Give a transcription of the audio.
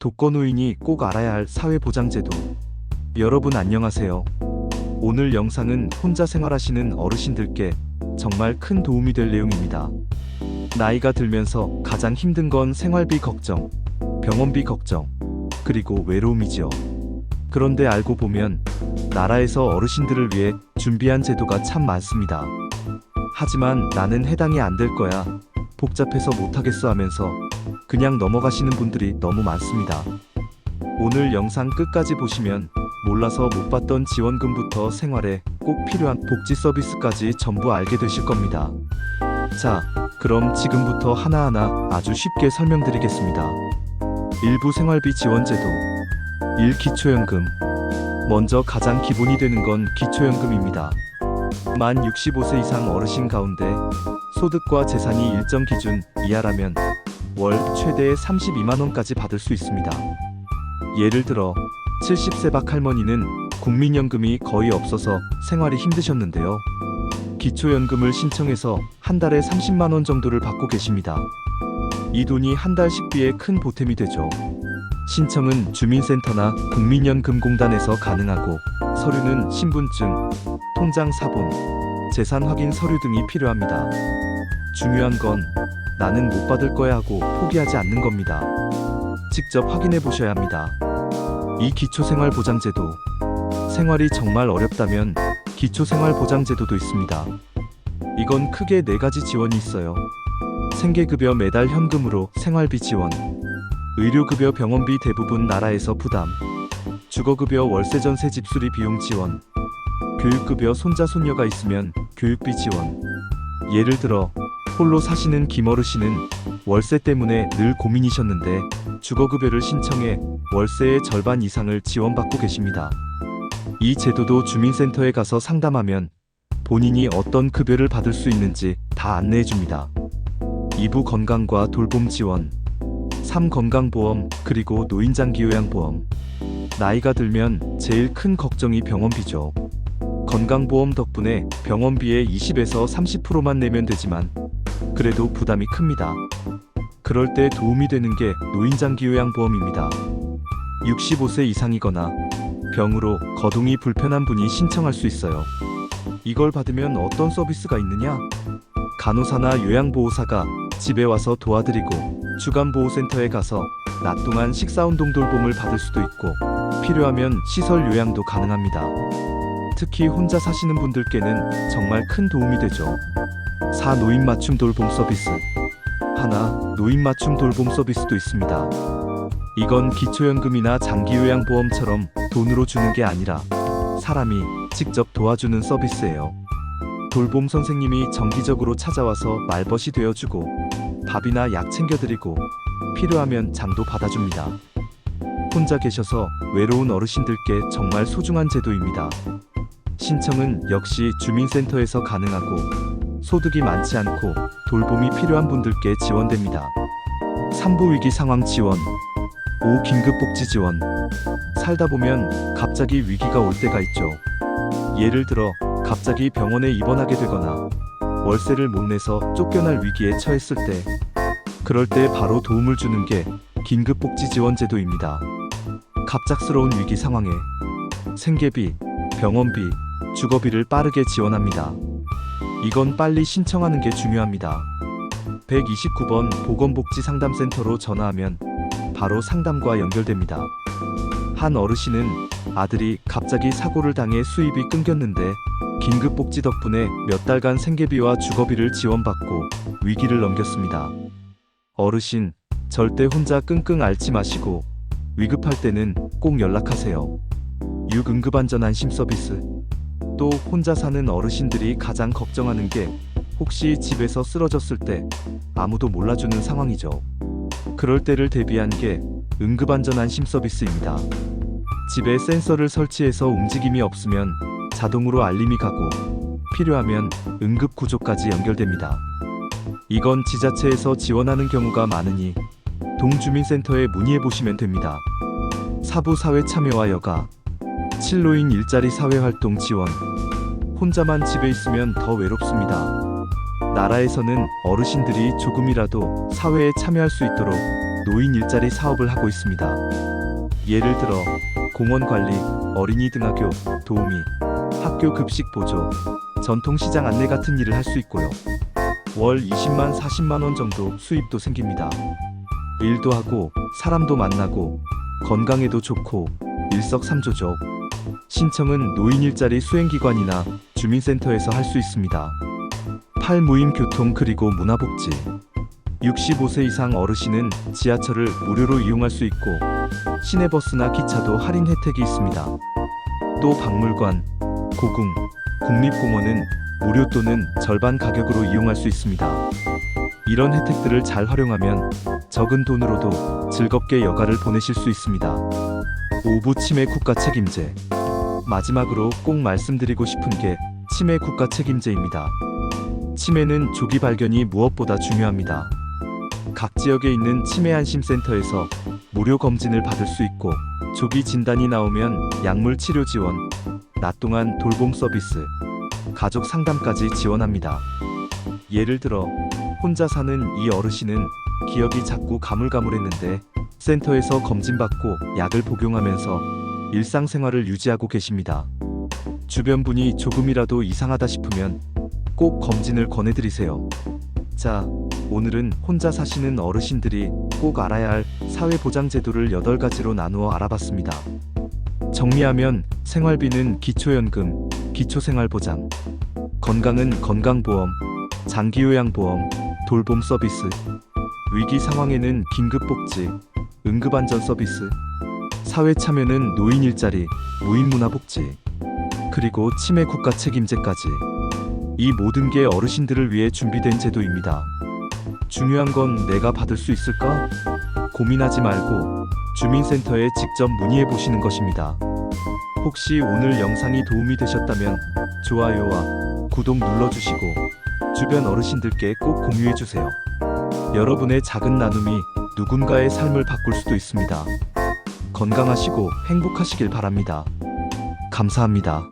독거노인이 꼭 알아야 할 사회보장제도. 여러분 안녕하세요. 오늘 영상은 혼자 생활하시는 어르신들께 정말 큰 도움이 될 내용입니다. 나이가 들면서 가장 힘든 건 생활비 걱정, 병원비 걱정, 그리고 외로움이지요. 그런데 알고 보면 나라에서 어르신들을 위해 준비한 제도가 참 많습니다. 하지만 나는 해당이 안 될 거야. 복잡해서 못하겠어 하면서 그냥 넘어가시는 분들이 너무 많습니다. 오늘 영상 끝까지 보시면 몰라서 못 받던 지원금부터 생활에 꼭 필요한 복지 서비스까지 전부 알게 되실 겁니다. 자, 그럼 지금부터 하나하나 아주 쉽게 설명드리겠습니다. 일부 생활비 지원제도 1. 기초연금 먼저 가장 기본이 되는 건 기초연금입니다. 만 65세 이상 어르신 가운데 소득과 재산이 일정 기준 이하라면 월 최대 32만 원까지 받을 수 있습니다. 예를 들어 70세 박 할머니는 국민연금이 거의 없어서 생활이 힘드셨는데요. 기초연금을 신청해서 한 달에 30만 원 정도를 받고 계십니다. 이 돈이 한 달 식비에 큰 보탬이 되죠. 신청은 주민센터나 국민연금공단에서 가능하고 서류는 신분증, 통장 사본, 재산 확인 서류 등이 필요합니다. 중요한 건 나는 못 받을 거야 하고 포기하지 않는 겁니다. 직접 확인해 보셔야 합니다. 이 기초생활보장제도 생활이 정말 어렵다면 기초생활보장제도도 있습니다. 이건 크게 네 가지 지원이 있어요. 생계급여 매달 현금으로 생활비 지원, 의료급여 병원비 대부분 나라에서 부담, 주거급여 월세 전세 집수리 비용 지원, 교육급여 손자 손녀가 있으면 교육비 지원. 예를 들어 홀로 사시는 김어르신은 월세 때문에 늘 고민이셨는데 주거급여를 신청해 월세의 절반 이상을 지원받고 계십니다. 이 제도도 주민센터에 가서 상담하면 본인이 어떤 급여를 받을 수 있는지 다 안내해 줍니다. 2부 건강과 돌봄 지원, 3 건강보험, 그리고 노인장기 요양보험. 나이가 들면 제일 큰 걱정이 병원비죠. 건강보험 덕분에 병원비의 20에서 30%만 내면 되지만 그래도 부담이 큽니다. 그럴 때 도움이 되는 게 노인장기요양보험입니다. 65세 이상이거나 병으로 거동이 불편한 분이 신청할 수 있어요. 이걸 받으면 어떤 서비스가 있느냐? 간호사나 요양보호사가 집에 와서 도와드리고 주간보호센터에 가서 낮 동안 식사운동 돌봄을 받을 수도 있고 필요하면 시설 요양도 가능합니다. 특히 혼자 사시는 분들께는 정말 큰 도움이 되죠. 4. 노인 맞춤 돌봄 서비스 하나, 노인 맞춤 돌봄 서비스도 있습니다. 이건 기초연금이나 장기요양보험처럼 돈으로 주는 게 아니라 사람이 직접 도와주는 서비스예요. 돌봄 선생님이 정기적으로 찾아와서 말벗이 되어주고 밥이나 약 챙겨드리고 필요하면 장도 받아줍니다. 혼자 계셔서 외로운 어르신들께 정말 소중한 제도입니다. 신청은 역시 주민센터에서 가능하고 소득이 많지 않고 돌봄이 필요한 분들께 지원됩니다. 3부 위기 상황 지원 5. 긴급복지 지원 살다 보면 갑자기 위기가 올 때가 있죠. 예를 들어 갑자기 병원에 입원하게 되거나 월세를 못 내서 쫓겨날 위기에 처했을 때 그럴 때 바로 도움을 주는 게 긴급복지 지원 제도입니다. 갑작스러운 위기 상황에 생계비, 병원비, 주거비를 빠르게 지원합니다. 이건 빨리 신청하는 게 중요합니다. 129번 보건복지 상담센터로 전화하면 바로 상담과 연결됩니다. 한 어르신은 아들이 갑자기 사고를 당해 수입이 끊겼는데 긴급복지 덕분에 몇 달간 생계비와 주거비를 지원받고 위기를 넘겼습니다. 어르신, 절대 혼자 끙끙 앓지 마시고 위급할 때는 꼭 연락하세요. 6. 응급안전안심 서비스. 또 혼자 사는 어르신들이 가장 걱정하는 게 혹시 집에서 쓰러졌을 때 아무도 몰라주는 상황이죠. 그럴 때를 대비한 게 응급안전안심 서비스입니다. 집에 센서를 설치해서 움직임이 없으면 자동으로 알림이 가고 필요하면 응급구조까지 연결됩니다. 이건 지자체에서 지원하는 경우가 많으니 동주민센터에 문의해 보시면 됩니다. 사부 사회 참여와 여가, 칠로인 일자리 사회활동 지원. 혼자만 집에 있으면 더 외롭습니다. 나라에서는 어르신들이 조금이라도 사회에 참여할 수 있도록 노인 일자리 사업을 하고 있습니다. 예를 들어 공원 관리, 어린이 등하교 도우미, 학교 급식 보조, 전통시장 안내 같은 일을 할 수 있고요. 월 20만 40만 원 정도 수입도 생깁니다. 일도 하고 사람도 만나고 건강에도 좋고 일석삼조죠. 신청은 노인 일자리 수행기관이나 주민센터에서 할 수 있습니다. 팔무임 교통 그리고 문화복지 65세 이상 어르신은 지하철을 무료로 이용할 수 있고 시내버스나 기차도 할인 혜택이 있습니다. 또 박물관, 고궁, 국립공원은 무료 또는 절반 가격으로 이용할 수 있습니다. 이런 혜택들을 잘 활용하면 적은 돈으로도 즐겁게 여가를 보내실 수 있습니다. 오부 치매 국가 책임제. 마지막으로 꼭 말씀드리고 싶은 게 치매 국가 책임제입니다. 치매는 조기 발견이 무엇보다 중요합니다. 각 지역에 있는 치매 안심센터에서 무료 검진을 받을 수 있고 조기 진단이 나오면 약물 치료 지원, 낮 동안 돌봄 서비스, 가족 상담까지 지원합니다. 예를 들어 혼자 사는 이 어르신은 기억이 자꾸 가물가물했는데 센터에서 검진받고 약을 복용하면서 일상생활을 유지하고 계십니다. 주변 분이 조금이라도 이상하다 싶으면 꼭 검진을 권해드리세요. 자, 오늘은 혼자 사시는 어르신들이 꼭 알아야 할 사회보장제도를 8가지로 나누어 알아봤습니다. 정리하면 생활비는 기초연금, 기초생활보장, 건강은 건강보험, 장기요양보험, 돌봄 서비스, 위기 상황에는 긴급복지, 응급안전 서비스, 사회 참여는 노인 일자리, 무인문화 복지, 그리고 치매 국가 책임제까지. 이 모든 게 어르신들을 위해 준비된 제도입니다. 중요한 건 내가 받을 수 있을까? 고민하지 말고 주민센터에 직접 문의해 보시는 것입니다. 혹시 오늘 영상이 도움이 되셨다면 좋아요와 구독 눌러주시고 주변 어르신들께 꼭 공유해 주세요. 여러분의 작은 나눔이 누군가의 삶을 바꿀 수도 있습니다. 건강하시고 행복하시길 바랍니다. 감사합니다.